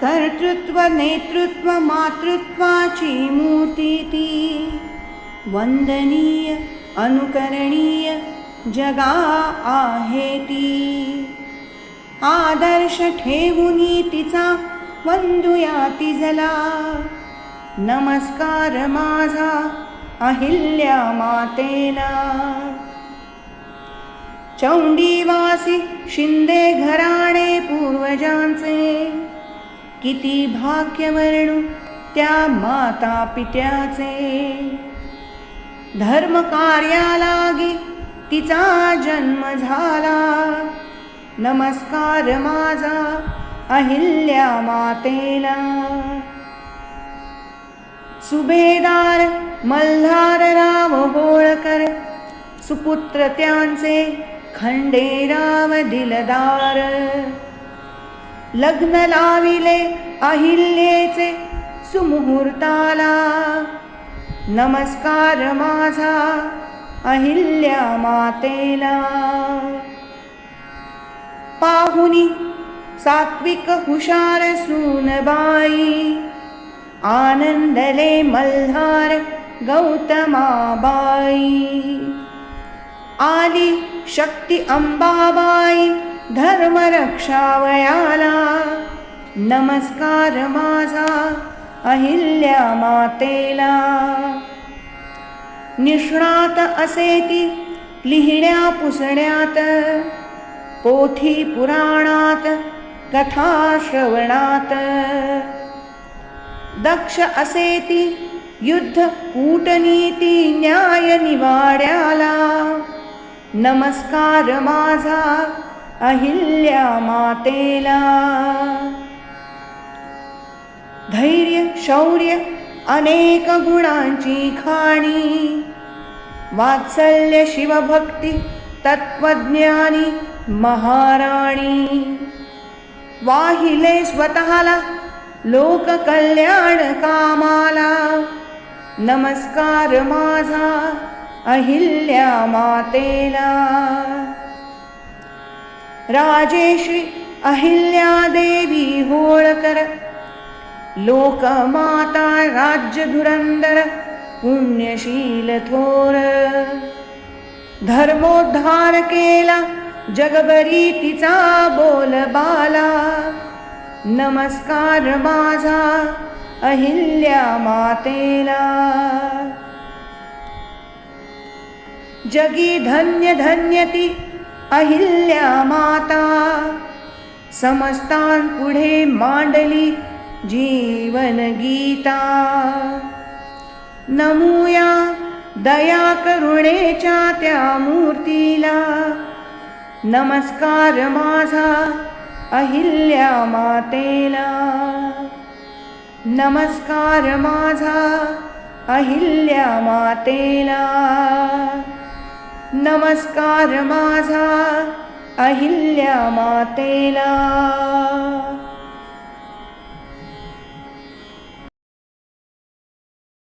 कर्तृत्व नेतृत्व मातृत्वाची मूर्ती ती वंदनीय अनुकरणीय जगा आहे ती आदर्श ठेवूनी तिचा वंदुया तिजला नमस्कार माझा अहिल्या मातेला। चौंडीवासी शिंदे घराणे पूर्वजांचे। किती भाग्य वर्णू त्या माता पित्याचे धर्म कार्यालागी तिचा जन्म झाला. नमस्कार माझा अहिल्या मातेला. सुभेदार मल्हारराव होळकर सुपुत्र त्यांचे खंडेराव दिलदार. लग्न लाविले अहिल्येचे सुमुहूर्ताला. नमस्कार माझा अहिल्या मातेला. पाहुनी सात्विक हुशार सूनबाई आनंदले मल्हार गौतमाबाई. आली शक्ती अंबाबाई धर्मरक्षावयाला। नमस्कार माझा अहिल्या मातेला। निष्णात असे ती लिहिण्या पुसण्यात। पोथी पुराणात कथा श्रवणात। दक्ष असे ती युद्ध कूटनीती न्याय निवाड्याला। नमस्कार माझा अहिल्या मातेला. धैर्य शौर्य अनेक गुणांची खाणी. वात्सल्य शिवभक्ती तत्वज्ञानी महाराणी. वाहिले स्वतःला लोककल्याण कामाला. नमस्कार माझा अहिल्या मातेला. राजेश्री अहिल्या देवी होळकर लोकमाता राज्य धुरंदर पुण्यशील थोर. धर्मोद्धार केला जगबरी तिचा बोलबाला नमस्कार माझा अहिल्या मातेला. जगी धन्य धन्य ती अहिल्या माता समस्तान पुढे मांडली जीवन गीता. नमूया दया करुणेच्या त्या मूर्तीला नमस्कार माझा अहिल्या मातेला. नमस्कार माझा अहिल्या मातेला. नमस्कार माझा अहिल्या मातेला.